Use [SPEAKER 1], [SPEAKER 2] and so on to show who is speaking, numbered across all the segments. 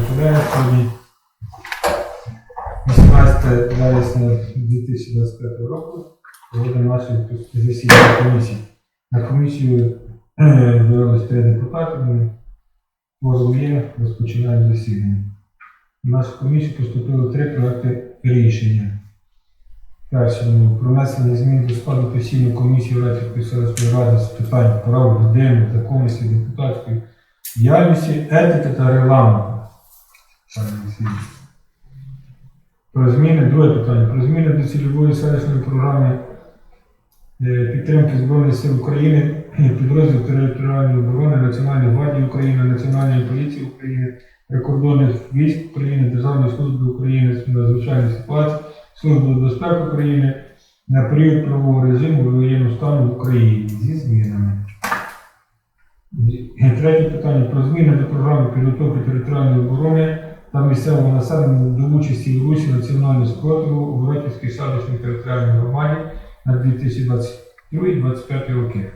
[SPEAKER 1] порядку. 18 вересня 2025 року проводимо наше засідання комісії. На комісію е, три депутати. Ми є, розпочинаємо засідання. В нашу комісію поступило три проекти рішення. Першому про внесення змін до складу постійної комісії Радської селищної ради з питань прав людини, законності, депутатської діяльності, етики та регламенту. Про зміни, друге питання. Про зміни до цільової селищної програми е, підтримки Збройних сил України підрозділ територіальної оборони Національної гвардії України, Національної поліції України, прикордонних військ України, Державної служби України з надзвичайних ситуацій, Служби безпеки України на період правового режиму воєнного стану в Україні зі змінами. Третє питання про зміни до програми підготовки територіальної оборони та місцевого населення до участі в Русі національного спротиву у Воротівській селищній територіальній громаді на 2022-2025 роки.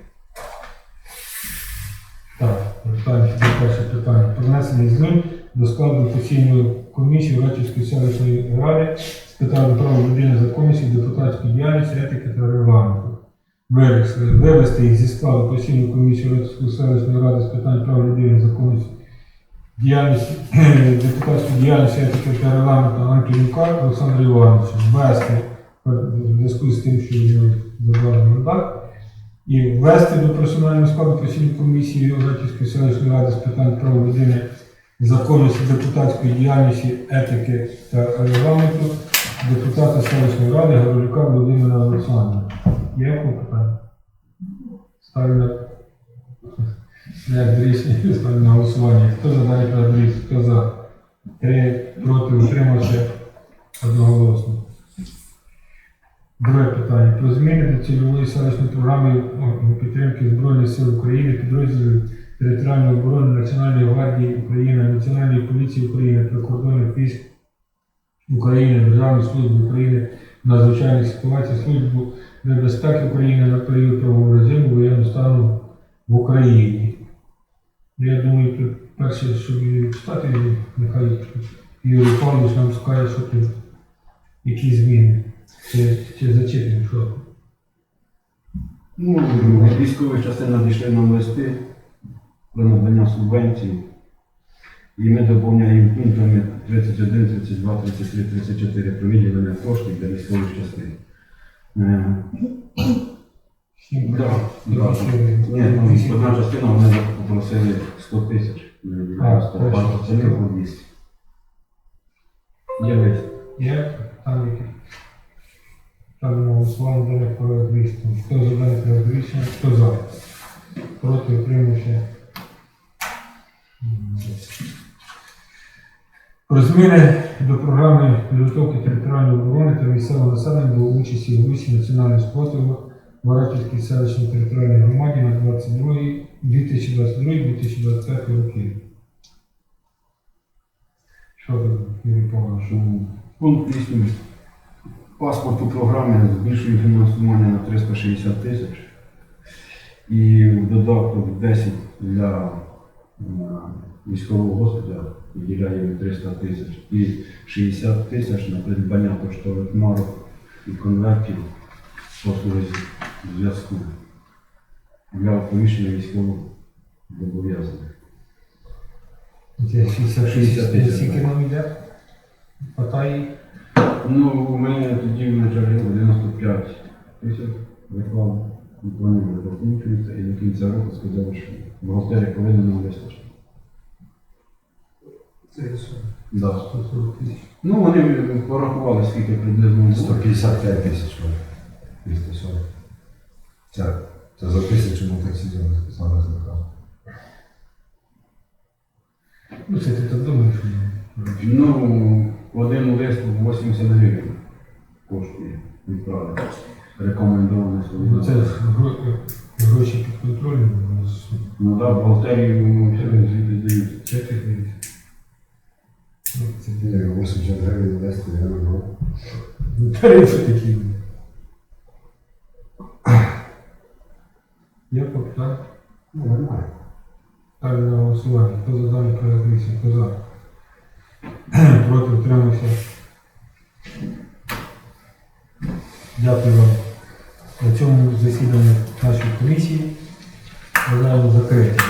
[SPEAKER 1] Так, питання, перше питання. Про внесення змін до складу постійної комісії Воротівської селищної ради з питань прав людини, законності, депутатської діяльності, етики та регламенту. Вивести, їх зі складу постійної комісії Воротівської селищної ради з питань прав людини, діяльності, діяльності, етики та регламенту Анкелюка Олександра Івановича. Ввести в зв'язку з тим, що йому забрали мандат. І ввести до персонального складу постійної комісії Озерківської селищної ради з питань прав людини, законності, депутатської діяльності, етики та регламенту депутата селищної ради Горолюка Володимира Олександровича. Є питання? Ставлю на як рішення ставлю на голосування. Хто за даний проект? Хто за? Три проти утримався одноголосно. Друге питання. Про зміни до цільової селищної програми підтримки Збройних сил України, підрозділів територіальної оборони Національної гвардії України, Національної поліції України, прикордонних військ України, Державної служби України надзвичайних ситуаціях, Службу безпеки України на період правового режиму воєнного стану в Україні. Я думаю, тут перше, щоб її читати, нехай Юрій Павлович нам скаже, що тут які зміни. Чи, чи зачитаємо, що?
[SPEAKER 2] Ну, від військових надійшли нам листи про надання субвенцій. І ми доповняємо пунктами 31, 32, 33, 34 про виділення коштів для військових частин. Е, Да, да. Ні, ну, одна частина вони попросили 100 тисяч.
[SPEAKER 1] А, точно.
[SPEAKER 2] частини по 200. Є лист.
[SPEAKER 1] Є там які? Там на голосування дане проект рішення. Хто за дане проект рішення, хто за? Проти утримався. Про зміни до програми підготовки територіальної оборони та місцевого населення до участі в Русі національного спротиву в Варатівській селищній територіальній громаді на 22 2022-2025 роки. Що Юрій Павлович?
[SPEAKER 2] що Пункт 8 паспорту програми збільшує фінансування на 360 тисяч. І в додаток 10 для е, військового госпіталя виділяємо 300 тисяч. І 60 тисяч на придбання поштових марок і конвертів послуги зв'язку для оповіщення військових зобов'язаних.
[SPEAKER 1] Це 60
[SPEAKER 2] 60
[SPEAKER 1] тисяч. нам йде?
[SPEAKER 2] Ну, у мене тоді в началі 95 тисяч виклав, вони вже закінчуються, і до кінця року сказали, що бухгалтерія повинна нам вистачити. Да.
[SPEAKER 1] 140 тисяч.
[SPEAKER 2] Ну, вони порахували, скільки приблизно
[SPEAKER 3] 155 тисяч. 240. Це, це за тисячу мотоциклів саме зникав.
[SPEAKER 1] Ну, це ти так думаєш, що?
[SPEAKER 2] Ну, один лист 80 гривень коштує відправити. Рекомендоване
[SPEAKER 1] Ну, це ж гро- гроші під контролем, у нас
[SPEAKER 2] Ну так, бухгалтерію ну, все звідти дають.
[SPEAKER 1] чеки дають. Ну, це
[SPEAKER 3] Ні, 80 гривень вести, я не.
[SPEAKER 1] Ну, Тарифи такі. Я попитав.
[SPEAKER 3] Ну, нормально.
[SPEAKER 1] Ставлю на голосування. Хто за даний проект рішення? Хто за? проти, утримався. Дякую вам. На цьому засіданні нашої комісії вважаємо закритим.